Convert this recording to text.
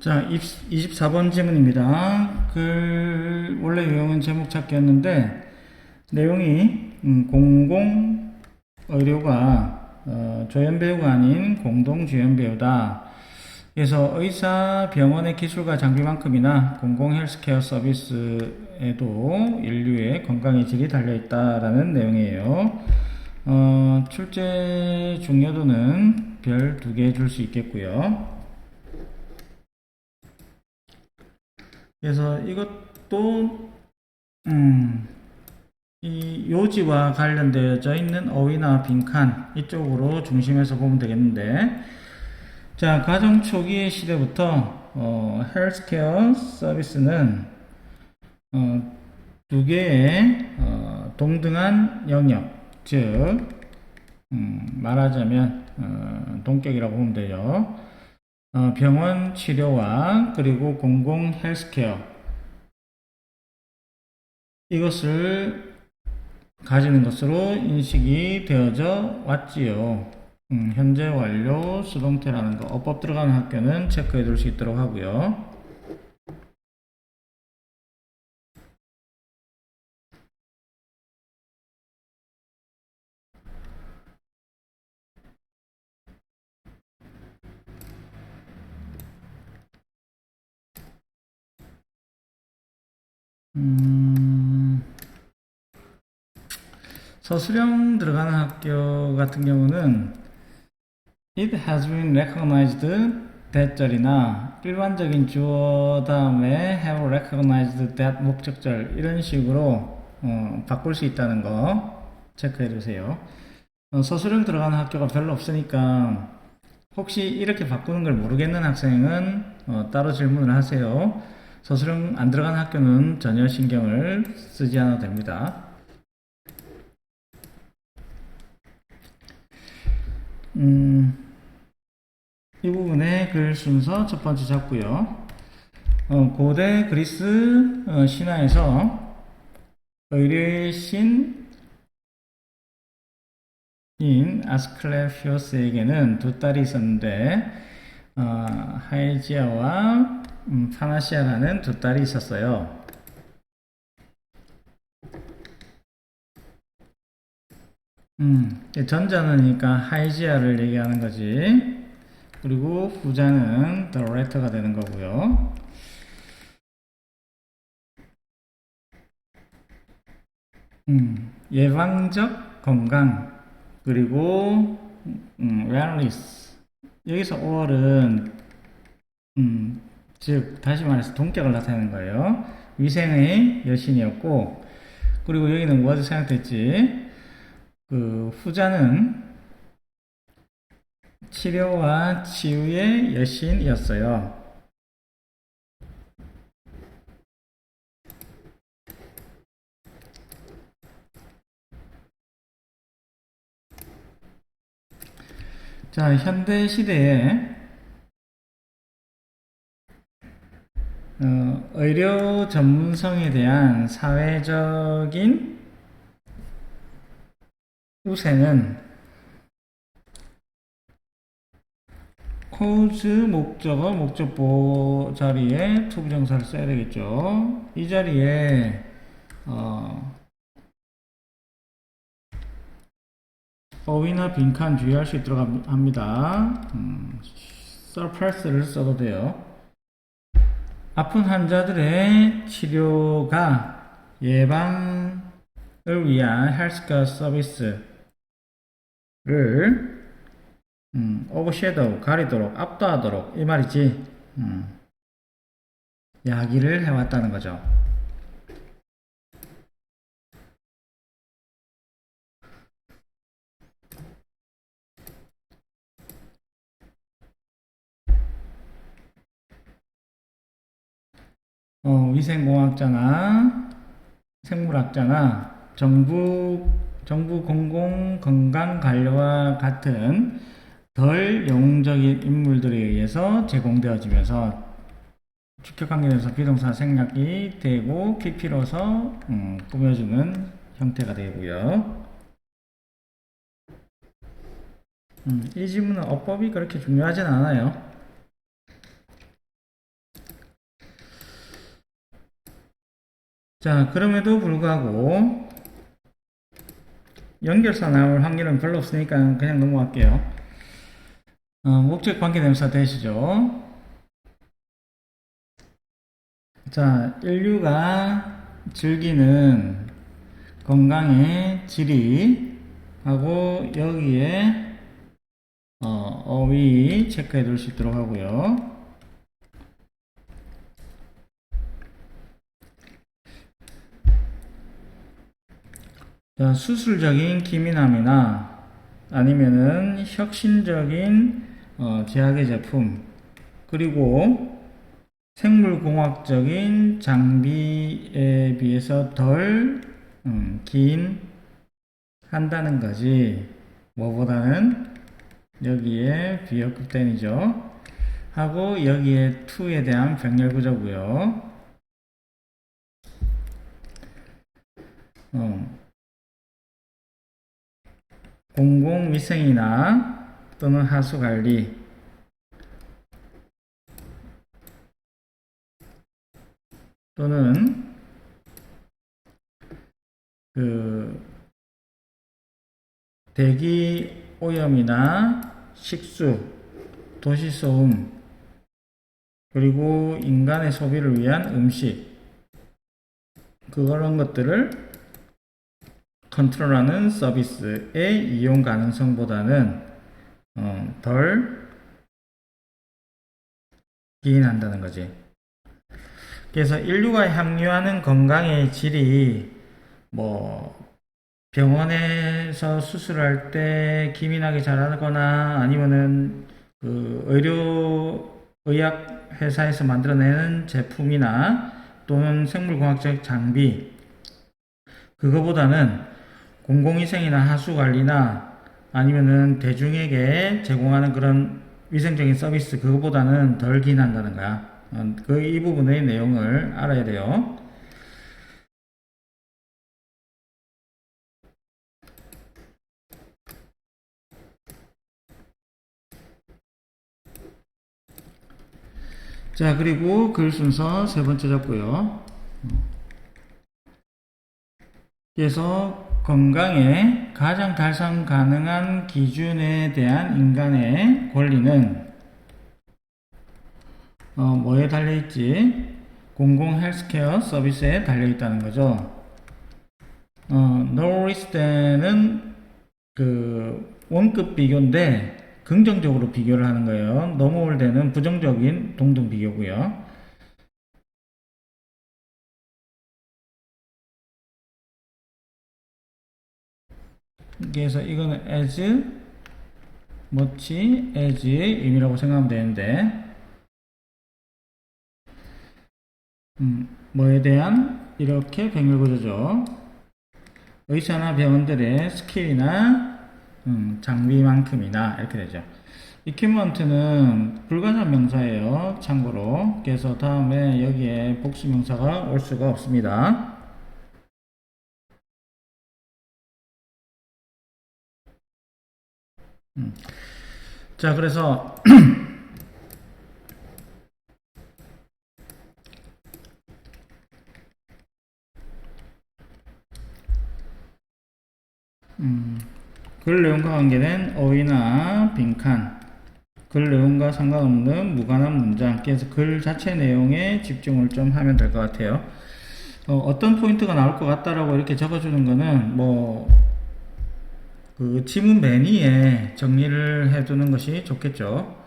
자, 24번 질문입니다. 그, 원래 유형은 제목 찾기였는데, 내용이, 음, 공공 의료가, 어, 조연배우가 아닌 공동 주연배우다. 그래서 의사, 병원의 기술과 장비만큼이나 공공 헬스케어 서비스에도 인류의 건강의 질이 달려있다라는 내용이에요. 어, 출제 중요도는 별 두 개 줄 수 있겠고요. 그래서 이것도 음, 이 요지와 관련되어져 있는 어휘나 빈칸 이쪽으로 중심에서 보면 되겠는데 자 가정 초기의 시대부터 어, 헬스케어 서비스는 어, 두 개의 어, 동등한 영역 즉 음, 말하자면 어, 동격이라고 보면 되죠. 어, 병원 치료와 그리고 공공 헬스케어 이것을 가지는 것으로 인식이 되어져 왔지요. 음, 현재 완료 수동태라는 거 어법 들어가는 학교는 체크해 둘 수 있도록 하고요. 음, 서술형 들어가는 학교 같은 경우는 It has been recognized 대절이나 일반적인 주어 다음에 have recognized that 목적절 이런 식으로 어, 바꿀 수 있다는 거 체크해 주세요. 어, 서술형 들어가는 학교가 별로 없으니까 혹시 이렇게 바꾸는 걸 모르겠는 학생은 어, 따로 질문을 하세요. 서술형 안 들어가는 학교는 전혀 신경을 쓰지 않아도 됩니다. 음, 이 부분에 글 순서 첫 번째 잡고요. 어, 고대 그리스 어, 신화에서 의뢰의 신인 아스클레피오스에게는 두 딸이 있었는데 어, 하이지아와 음, 파나시아라는 두 딸이 있었어요. 음, 전자는니까 하이지아를 얘기하는 거지. 그리고 후자는 the letter가 되는 거고요. 음, 예방적 건강 그리고 음, wellness 여기서 or은 음, 즉 다시 말해서 동격을 나타내는 거예요. 위생의 여신이었고 그리고 여기는 was 생각됐지. 그 후자는 치료와 치유의 여신이었어요. 자, 현대 시대에 어, 의료 전문성에 대한 사회적인 우세는 cause 목적어 목적보 자리에 투부정사를 써야 되겠죠. 이 자리에 어, 어휘나 빈칸 주의할 수 있도록 합니다. 음, surpass를 써도 돼요. 아픈 환자들의 치료가 예방을 위한 헬스케어 서비스를 음, 오버섀도우 가리도록 압도하도록 이 말이지 음, 야기를 해왔다는 거죠. 어, 위생공학자나 생물학자나 정부 정부 공공 건강 관료와 같은 덜 영웅적인 인물들에 의해서 제공되어지면서 주격관계에서 비동사 생략이 되고 PP로서 음, 꾸며주는 형태가 되고요. 음, 이 질문은 어법이 그렇게 중요하진 않아요. 자, 그럼에도 불구하고 연결사 나올 확률은 별로 없으니까 그냥 넘어갈게요. 어, 목적 관계 대명사 되시죠? 자, 인류가 즐기는 건강의 질이 하고 여기에 어, 어휘 체크해 둘 수 있도록 하고요. 수술적인 기민함이나 아니면은 혁신적인 어, 제약의 제품 그리고 생물공학적인 장비에 비해서 덜 음, 긴 한다는 거지. 뭐보다는 여기에 비역급된이죠. 하고 여기에 to에 대한 병렬 구조고요. 어, 공공위생이나 또는 하수관리. 또는 그 대기 오염이나 식수, 도시 소음, 그리고 인간의 소비를 위한 음식 그런 것들을 컨트롤하는 서비스의 이용 가능성보다는 어, 덜 기인한다는 거지. 그래서 인류가 향유하는 건강의 질이 뭐 병원에서 수술할 때 기민하게 잘하거나 아니면은 그 의료 의약 회사에서 만들어내는 제품이나 또는 생물공학적 장비 그거보다는 공공위생이나 하수관리나 아니면은 대중에게 제공하는 그런 위생적인 서비스 그거보다는 덜 기인한다는 거야. 그 이 부분의 내용을 알아야 돼요. 자, 그리고 글 순서 세 번째 잡고요. 그래서 건강에 가장 달성 가능한 기준에 대한 인간의 권리는 어, 뭐에 달려있지? 공공 헬스케어 서비스에 달려있다는 거죠. 어, 노리스 때는 그 원급 비교인데 긍정적으로 비교를 하는 거예요. 넘어올 때는 부정적인 동등 비교고요. 그래서 이거는 as much as의 의미라고 생각하면 되는데 음, 뭐에 대한 이렇게 병렬 구조죠. 의사나 병원들의 스킬이나 음, 장비만큼이나 이렇게 되죠. equipment는 불가산 명사예요. 참고로. 그래서 다음에 여기에 복수 명사가 올 수가 없습니다. 음. 자, 그래서 음, 글 내용과 관계된 어휘나 빈칸, 글 내용과 상관없는 무관한 문장, 그래서 글 자체 내용에 집중을 좀 하면 될 것 같아요. 어, 떤 포인트가 나올 것 같다라고 이렇게 적어주는 거는 뭐, 그 지문 맨 위에 정리를 해두는 것이 좋겠죠.